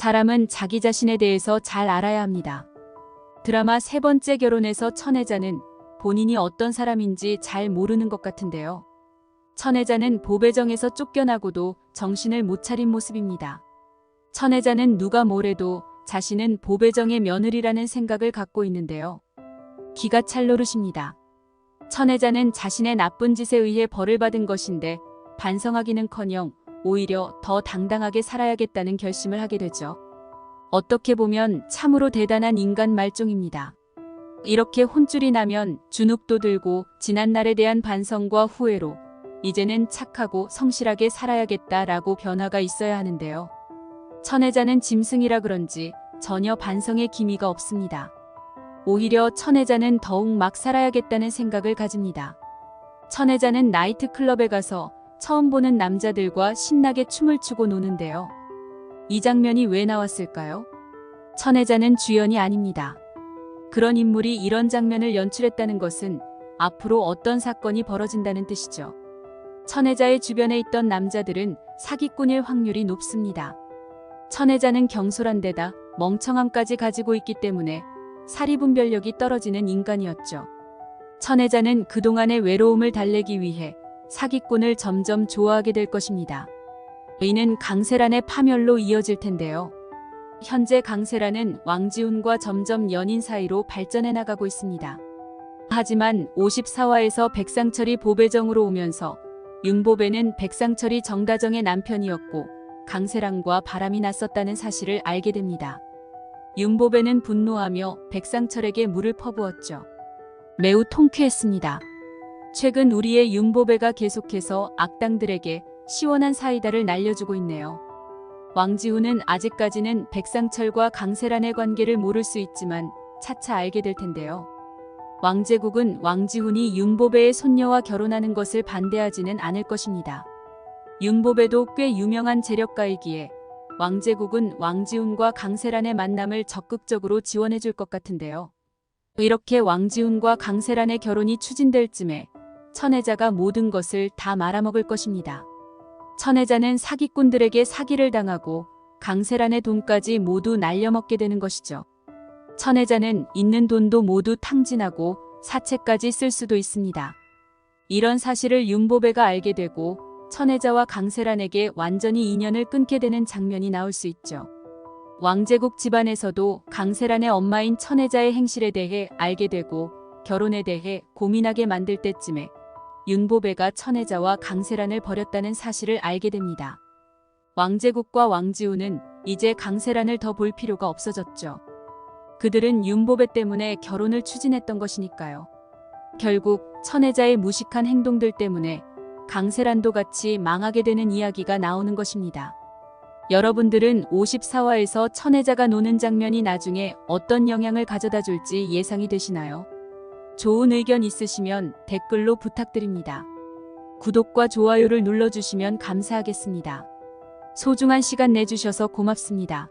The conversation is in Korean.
사람은 자기 자신에 대해서 잘 알아야 합니다. 드라마 세 번째 결혼에서 천혜자는 본인이 어떤 사람인지 잘 모르는 것 같은데요. 천혜자는 보배정에서 쫓겨나고도 정신을 못 차린 모습입니다. 천혜자는 누가 뭐래도 자신은 보배정의 며느리라는 생각을 갖고 있는데요. 기가 찰 노릇입니다. 천혜자는 자신의 나쁜 짓에 의해 벌을 받은 것인데 반성하기는커녕 오히려 더 당당하게 살아야겠다는 결심을 하게 되죠. 어떻게 보면 참으로 대단한 인간 말종입니다. 이렇게 혼쭐이 나면 주눅도 들고 지난날에 대한 반성과 후회로 이제는 착하고 성실하게 살아야겠다라고 변화가 있어야 하는데요. 천혜자는 짐승이라 그런지 전혀 반성의 기미가 없습니다. 오히려 천혜자는 더욱 막 살아야겠다는 생각을 가집니다. 천혜자는 나이트클럽에 가서 처음 보는 남자들과 신나게 춤을 추고 노는데요. 이 장면이 왜 나왔을까요? 천혜자는 주연이 아닙니다. 그런 인물이 이런 장면을 연출했다는 것은 앞으로 어떤 사건이 벌어진다는 뜻이죠. 천혜자의 주변에 있던 남자들은 사기꾼일 확률이 높습니다. 천혜자는 경솔한 데다 멍청함까지 가지고 있기 때문에 사리분별력이 떨어지는 인간이었죠. 천혜자는 그동안의 외로움을 달래기 위해 사기꾼을 점점 좋아하게 될 것입니다. 이는 강세란의 파멸로 이어질 텐데요. 현재 강세란은 왕지훈과 점점 연인 사이로 발전해 나가고 있습니다. 하지만 54화에서 백상철이 보배정으로 오면서 윤보배는 백상철이 정다정의 남편이었고 강세란과 바람이 났었다는 사실을 알게 됩니다. 윤보배는 분노하며 백상철에게 물을 퍼부었죠. 매우 통쾌했습니다. 최근 우리의 윤보배가 계속해서 악당들에게 시원한 사이다를 날려주고 있네요. 왕지훈은 아직까지는 백상철과 강세란의 관계를 모를 수 있지만 차차 알게 될 텐데요. 왕제국은 왕지훈이 윤보배의 손녀와 결혼하는 것을 반대하지는 않을 것입니다. 윤보배도 꽤 유명한 재력가이기에 왕제국은 왕지훈과 강세란의 만남을 적극적으로 지원해 줄 것 같은데요. 이렇게 왕지훈과 강세란의 결혼이 추진될 쯤에 천혜자가 모든 것을 다 말아먹을 것입니다. 천혜자는 사기꾼들에게 사기를 당하고 강세란의 돈까지 모두 날려먹게 되는 것이죠. 천혜자는 있는 돈도 모두 탕진하고 사채까지 쓸 수도 있습니다. 이런 사실을 윤보배가 알게 되고 천혜자와 강세란에게 완전히 인연을 끊게 되는 장면이 나올 수 있죠. 왕제국 집안에서도 강세란의 엄마인 천혜자의 행실에 대해 알게 되고 결혼에 대해 고민하게 만들 때쯤에 윤보배가 천혜자와 강세란을 버렸다는 사실을 알게 됩니다. 왕제국과 왕지우는 이제 강세란을 더 볼 필요가 없어졌죠. 그들은 윤보배 때문에 결혼을 추진했던 것이니까요. 결국 천혜자의 무식한 행동들 때문에 강세란도 같이 망하게 되는 이야기가 나오는 것입니다. 여러분들은 54화에서 천혜자가 노는 장면이 나중에 어떤 영향을 가져다 줄지 예상이 되시나요? 좋은 의견 있으시면 댓글로 부탁드립니다. 구독과 좋아요를 눌러주시면 감사하겠습니다. 소중한 시간 내주셔서 고맙습니다.